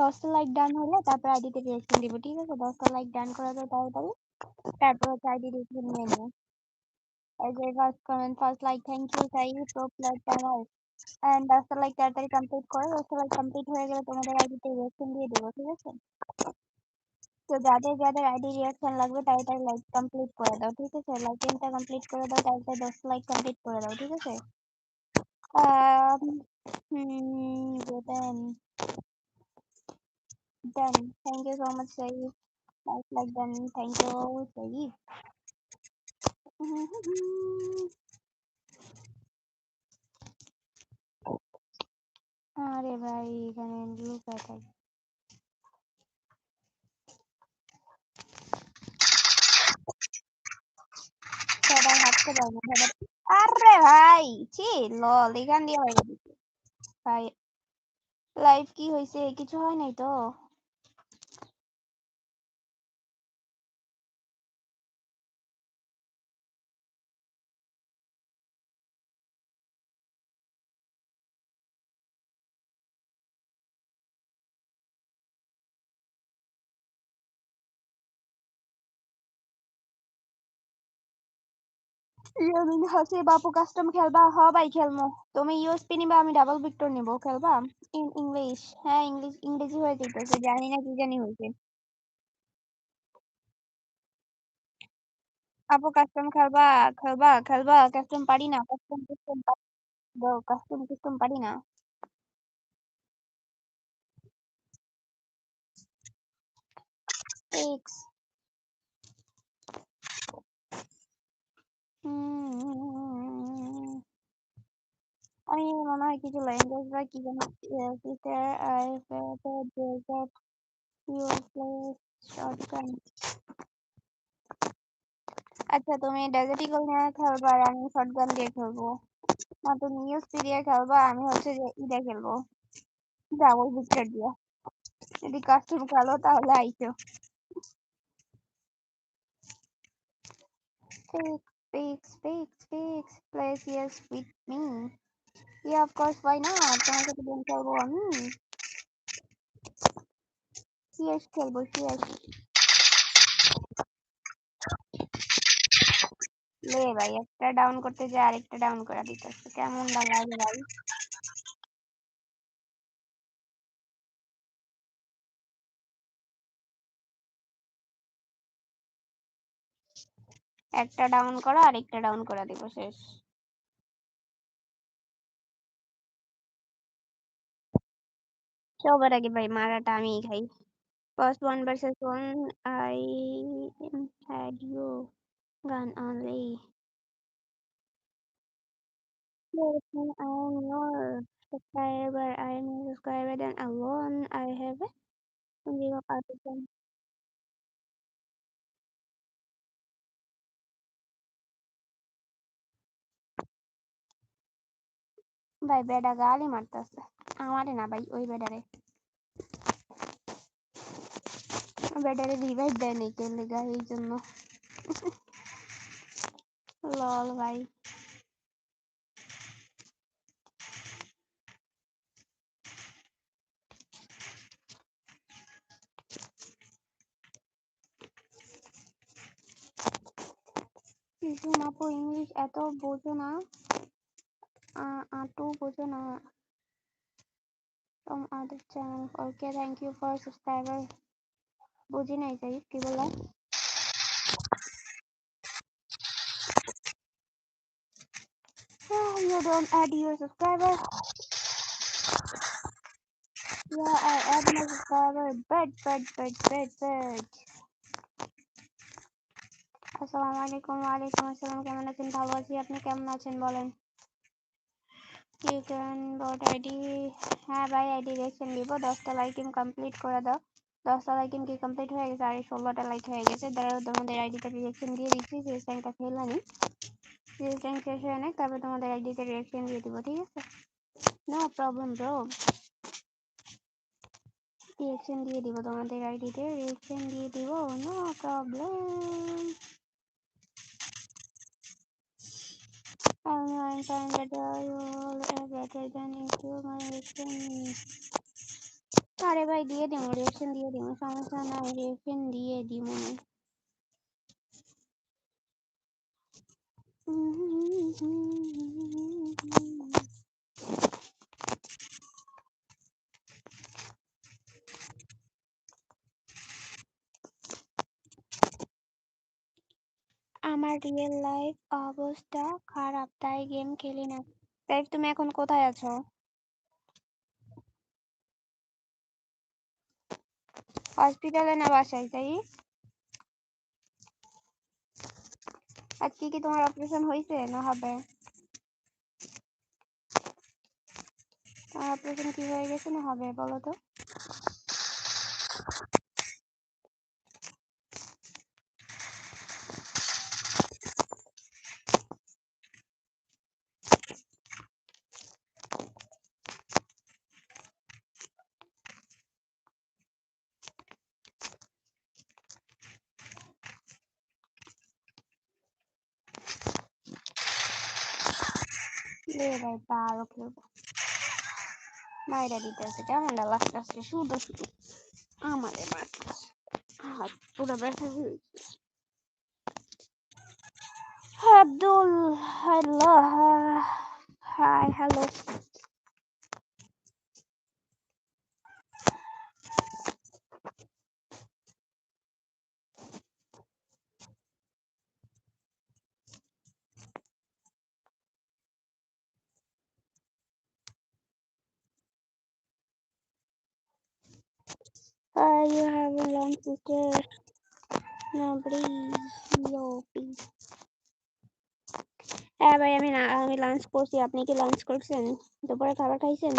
দশটা like done হলে তারপর আইডিতে রিয়াকশন দিব ঠিক আছে? দশটা লাইক ডান করা যায় তাড়াতাড়ি। তারপর হচ্ছে আইডি রিয়াকশন নিয়ে নেব। এই যে first comment first like thank you Sai pro plus channel and দশটা লাইক তাড়াতাড়ি কমপ্লিট করো দশটা লাইক কমপ্লিট হয়ে গেলে তোমাদের আইডিতে রিয়াকশন দিয়ে দেবো ঠিক আছে? তো যাদের যাদের আইডি রিয়াকশন লাগবে তাড়াতাড়ি লাইক কমপ্লিট করে দাও ঠিক আছে? লাইক টেনটা কমপ্লিট করে দাও তাড়াতাড়ি দশ লাইক কমপ্লিট করে দাও ঠিক আছে? um, hmm, then done thank you so much Saeed like like done thank you Saeed আরে ভাই এখানে লুকা থাকে সবাই হাঁটতে পারব সবাই আরে ভাই ছি লল এখান দিয়ে হয়ে গেছে ভাই লাইভ কি হয়েছে কিছু হয় নাই তো ইয়ামিন হাসে বাপু কাস্টম খেলবা হ খেলমো। তুমি ইউএসপি নিবা, আমি ডাবল ভিক্টর নিব, খেলবা? In English? হ্যাঁ ইংলিশ, ইংরেজি হয়ে যেতেছে জানি না কি জানি হয়েছে। আপু কাস্টম খেলবা খেলবা খেলবা কাস্টম পারি না কাস্টম কাস্টম কাস্টম কাস্টম পারি না। সিক্স আমি মনে হয় কিছু ল্যাঙ্গুয়েজ বা কি শর্টগান আচ্ছা তুমি ডেজার্ট ইগল নিয়ে খেলবা দিয়ে খেলব না তুমি ইউএসপি দিয়ে খেলবা আমি হচ্ছে যে ইদে খেলব ডাবল ভিক্টর দিয়ে যদি কাস্টম খেলো তাহলে আইসো Speak, Speak, speak, speak, play CS with me. Yeah, of course, why not? Don't get the turbo on me. CS table, CS. ले भाई एक डाउन करते जा रहे एक डाउन करा दी तो क्या मुंडा लाइन भाई একটা ডাউন করো আরেকটা ডাউন করে দিব শেষ সবার আগে ভাই মারাটা আমি খাই first one versus one I had you gun only I am your subscriber. I am your subscriber. Then alone I have a ভাই বেডা গালি মারতেছে আমারে না ভাই ওই বেডারে বেডারে রিভাইভ দেয় নাকি কে লেগা এই জন্য লল ভাই আপু ইংলিশ এত বোঝো না। আটু বোঝো না from other channel okay thank you for subscriber বুঝি নাই তাই কি বললা you don't add your subscriber yeah I add my subscriber but but but but but আসসালামু আলাইকুম ওয়ালাইকুম আসসালাম কেমন আছেন ভালো আছি আপনি কেমন আছেন বলেন ক্যান বট আইডি হ্যাঁ ভাই আইডি রিয়েকশন দিব। দশটা লাইকিং কমপ্লিট করে দাও। দশটা লাইকিং কি কমপ্লিট হয়ে গেছে? আর, ষোলোটা লাইক হয়ে গেছে। দাঁড়াও, তোমাদের আইডিতে রিয়েকশন দিয়ে দিচ্ছি। সিরিজ ট্যাঙ্কটা খেলে নি সিরিজ ট্যাঙ্ক শেষ হয়ে নেই তারপর তোমাদের আইডিতে রিয়েকশন দিয়ে দিব, ঠিক আছে? নো প্রবলেম ব্রো রিয়েকশন দিয়ে দিব তোমাদের আইডিতে রিয়েকশন দিয়ে দিব no problem Find that you are better than my reaction আরে ভাই দিয়ে দিমু রিয়েকশন দিয়ে দিমু সমস্যা না রিয়েকশন দিয়ে দিমু না আমার রিয়েল লাইফ অবস্থা খারাপ, তাই গেম খেলি না। তাই তুমি এখন কোথায় আছো? হসপিটালে না বাসায়, তাই? আজকে কি তোমার অপারেশন হয়েছে না হবে। তোমার অপারেশন কি হয়ে গেছে? না হবে, বলো তো লে ভাই মাইরা দিতেছে কেমন লাস্ট লাস্টে শুধু শুধু আমাদের মারতেছে হাত পুরো ব্যথা হয়ে Abdul hello hi hello Uh, you have a lunch sister. No, please. No, please. হ্যাঁ ভাই আমি না আমি লাঞ্চ করছি আপনি কি লাঞ্চ করছেন দুপুরে খাবার খাইছেন